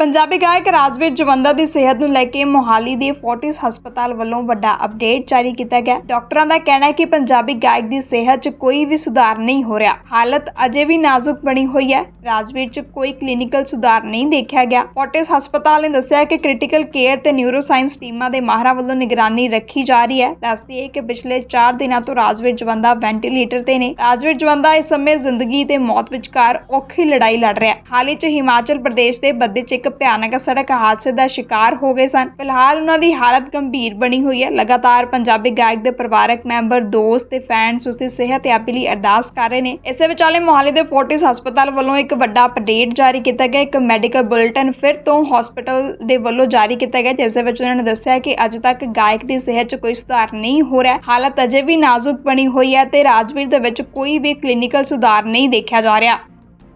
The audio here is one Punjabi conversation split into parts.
ਪੰਜਾਬੀ ਗਾਇਕ ਰਾਜਵੀਰ ਜਵੰਦਾ ਦੀ ਸਿਹਤ ਨੂੰ ਲੈ ਕੇ ਮੋਹਾਲੀ ਦੇ ਫੋਰਟਿਸ ਹਸਪਤਾਲ ਵੱਲੋਂ ਵੱਡਾ ਅਪਡੇਟ ਜਾਰੀ ਕੀਤਾ ਗਿਆ। ਡਾਕਟਰਾਂ ਦਾ ਕਹਿਣਾ ਹੈ ਕਿ ਪੰਜਾਬੀ ਗਾਇਕ ਦੀ ਸਿਹਤ 'ਚ ਕੋਈ ਵੀ ਸੁਧਾਰ ਨਹੀਂ ਹੋ ਰਿਹਾ। ਹਾਲਤ ਅਜੇ ਵੀ ਨਾਜ਼ੁਕ ਬਣੀ ਹੋਈ ਹੈ। ਰਾਜਵੀਰ 'ਚ ਕੋਈ ਕਲੀਨਿਕਲ ਸੁਧਾਰ ਨਹੀਂ ਦੇਖਿਆ ਗਿਆ। ਫੋਰਟਿਸ ਹਸਪਤਾਲ ਨੇ ਦੱਸਿਆ ਕਿ ਕ੍ਰਿਟੀਕਲ ਕੇਅਰ ਤੇ ਨਿਊਰੋਸਾਇੰਸ ਟੀਮਾਂ ਦੇ ਮਾਹਰਾਂ ਵੱਲੋਂ ਨਿਗਰਾਨੀ ਰੱਖੀ ਜਾ ਰਹੀ ਹੈ। ਦੱਸਦੀ ਹੈ ਕਿ ਪਿਛਲੇ 4 ਦਿਨਾਂ ਤੋਂ ਰਾਜਵੀਰ ਜਵੰਦਾ ਵੈਂਟੀਲੇਟਰ ਤੇ ਨੇ। ਰਾਜਵੀਰ ਜਵੰਦਾ ਇਸ ਸਮੇਂ ਜ਼ਿੰਦਗੀ ਤੇ ਮੌਤ ਵਿਚਕਾਰ ਔਖੀ ਲੜਾਈ ਲੜ ਰਿਹਾ। ਹੈ ਹਾਲ ਹੀ 'ਚ ਹਿਮਾਚਲ ਪ੍ਰਦੇਸ਼ ਦੇ ਬੱਦੇ 'ਚ ਇੱਕ ਭਿਆਨਕ ਸੜਕ ਹਾਦਸੇ ਦਾ ਸ਼ਿਕਾਰ ਹੋ ਗਏ ਸਨ। ਫਿਲਹਾਲ ਉਹਨਾਂ ਦੀ ਹਾਲਤ ਗੰਭੀਰ ਬਣੀ ਹੋਈ ਹੈ। ਲਗਾਤਾਰ ਪੰਜਾਬੀ ਗਾਇਕ ਦੇ ਪਰਿਵਾਰਕ ਮੈਂਬਰ, ਦੋਸਤ ਤੇ ਫੈਨਸ ਉਸ ਦੀ ਸਿਹਤਯਾਬੀ ਲਈ ਅਰਦਾਸ ਕਰ ਰਹੇ ਨੇ। ਇਸੇ ਵਿਚਾਲੇ ਮੋਹਾਲੀ ਦੇ ਫੋਰਟਿਸ ਹਸਪਤਾਲ ਵੱਲੋਂ ਇੱਕ ਵੱਡਾ ਅਪਡੇਟ ਜਾਰੀ ਕੀਤਾ ਗਿਆ। ਇੱਕ ਮੈਡੀਕਲ ਬੁਲੇਟਿਨ ਫਿਰ ਤੋਂ ਹਸਪਤਾਲ ਦੇ ਵੱਲੋਂ ਜਾਰੀ ਕੀਤਾ ਗਿਆ, ਜਿਸ ਦੇ ਵਿੱਚ ਉਹਨਾਂ ਨੇ ਦੱਸਿਆ ਕਿ ਅੱਜ ਤੱਕ ਗਾਇਕ ਦੀ ਸਿਹਤ 'ਚ ਕੋਈ ਸੁਧਾਰ ਨਹੀਂ ਹੋ ਰਿਹਾ। ਹਾਲਤ ਅਜੇ ਵੀ ਨਾਜ਼ੁਕ ਬਣੀ ਹੋਈ ਹੈ ਤੇ ਰਾਜਵੀਰ ਦੇ ਵਿੱਚ ਕੋਈ ਵੀ ਕਲੀਨਿਕਲ ਸੁਧਾਰ ਨਹੀਂ ਦੇਖਿਆ ਜਾ ਰਿਹਾ।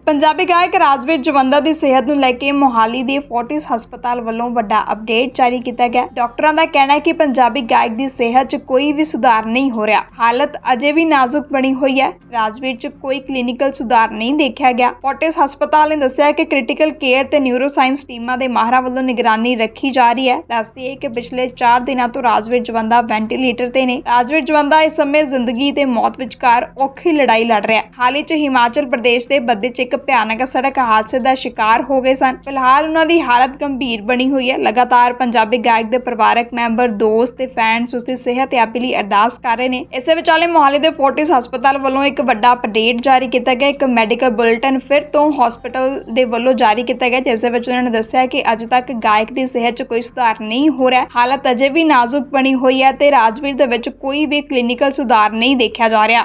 ਪੰਜਾਬੀ ਗਾਇਕ ਰਾਜਵੀਰ ਜਵੰਦਾ ਦੀ ਸਿਹਤ ਨੂੰ ਲੈ ਕੇ ਮੋਹਾਲੀ ਦੇ ਫੋਰਟਿਸ ਹਸਪਤਾਲ ਵੱਲੋਂ ਵੱਡਾ ਅਪਡੇਟ ਜਾਰੀ ਕੀਤਾ ਗਿਆ। ਡਾਕਟਰਾਂ ਦਾ ਕਹਿਣਾ ਹੈ ਕਿ ਪੰਜਾਬੀ ਗਾਇਕ ਦੀ ਸਿਹਤ 'ਚ ਕੋਈ ਵੀ ਸੁਧਾਰ ਨਹੀਂ ਹੋ ਰਿਹਾ। ਹਾਲਤ ਅਜੇ ਵੀ ਨਾਜ਼ੁਕ ਬਣੀ ਹੋਈ ਹੈ। ਰਾਜਵੀਰ 'ਚ ਕੋਈ ਕਲੀਨਿਕਲ ਸੁਧਾਰ ਨਹੀਂ ਦੇਖਿਆ ਗਿਆ। ਫੋਰਟਿਸ ਹਸਪਤਾਲ ਨੇ ਦੱਸਿਆ ਕਿ ਕ੍ਰਿਟੀਕਲ ਕੇਅਰ ਤੇ ਨਿਊਰੋਸਾਇੰਸ ਟੀਮਾਂ ਦੇ ਮਾਹਰਾਂ ਵੱਲੋਂ ਨਿਗਰਾਨੀ ਰੱਖੀ ਜਾ ਰਹੀ ਹੈ। ਦੱਸਦੀ ਹੈ ਕਿ ਪਿਛਲੇ 4 ਦਿਨਾਂ ਤੋਂ ਰਾਜਵੀਰ ਜਵੰਦਾ ਵੈਂਟੀਲੇਟਰ ਤੇ ਨੇ। ਰਾਜਵੀਰ ਜਵੰਦਾ ਇਸ ਸਮੇਂ ਜ਼ਿੰਦਗੀ ਤੇ ਮੌਤ ਵਿਚਕਾਰ ਔਖੀ ਲੜਾਈ ਲੜ ਰਿਹਾ ਹੈ। ਹਾਲ ਹੀ 'ਚ ਹਿਮਾਚਲ ਪ੍ਰਦੇਸ਼ ਦੇ ਬੱਦੇ 'ਚ ਇੱਕ ਭਿਆਨਕ ਸੜਕ ਹਾਦਸੇ ਦਾ ਸ਼ਿਕਾਰ ਹੋ ਗਏ ਸਨ। ਫਿਲਹਾਲ ਉਹਨਾਂ ਦੀ ਹਾਲਤ ਗੰਭੀਰ ਬਣੀ ਹੋਈ ਹੈ। ਲਗਾਤਾਰ ਪੰਜਾਬੀ ਗਾਇਕ ਦੇ ਪਰਿਵਾਰਕ ਮੈਂਬਰ, ਦੋਸਤ ਤੇ ਫੈਨਸ ਉਸ ਦੀ ਸਿਹਤਯਾਬੀ ਲਈ ਅਰਦਾਸ ਕਰ ਰਹੇ ਨੇ। ਇਸੇ ਵਿਚਾਲੇ ਮੋਹਾਲੀ ਦੇ ਫੋਰਟਿਸ ਹਸਪਤਾਲ ਵੱਲੋਂ ਇੱਕ ਵੱਡਾ ਅਪਡੇਟ ਜਾਰੀ ਕੀਤਾ ਗਿਆ। ਇੱਕ ਮੈਡੀਕਲ ਬੁਲੇਟਿਨ ਫਿਰ ਤੋਂ ਹਸਪਤਾਲ ਦੇ ਵੱਲੋਂ ਜਾਰੀ ਕੀਤਾ ਗਿਆ, ਜਿਸ ਵਿੱਚ ਉਹਨਾਂ ਨੇ ਦੱਸਿਆ ਕਿ ਅੱਜ ਤੱਕ ਗਾਇਕ ਦੀ ਸਿਹਤ 'ਚ ਕੋਈ ਸੁਧਾਰ ਨਹੀਂ ਹੋ ਰਿਹਾ। ਹਾਲਤ ਅਜੇ ਵੀ ਨਾਜ਼ੁਕ ਬਣੀ ਹੋਈ ਹੈ ਤੇ ਰਾਜਵੀਰ ਦੇ ਵਿੱਚ ਕੋਈ ਵੀ ਕਲੀਨਿਕਲ ਸੁਧਾਰ ਨਹੀਂ ਦੇਖਿਆ ਜਾ ਰਿਹਾ।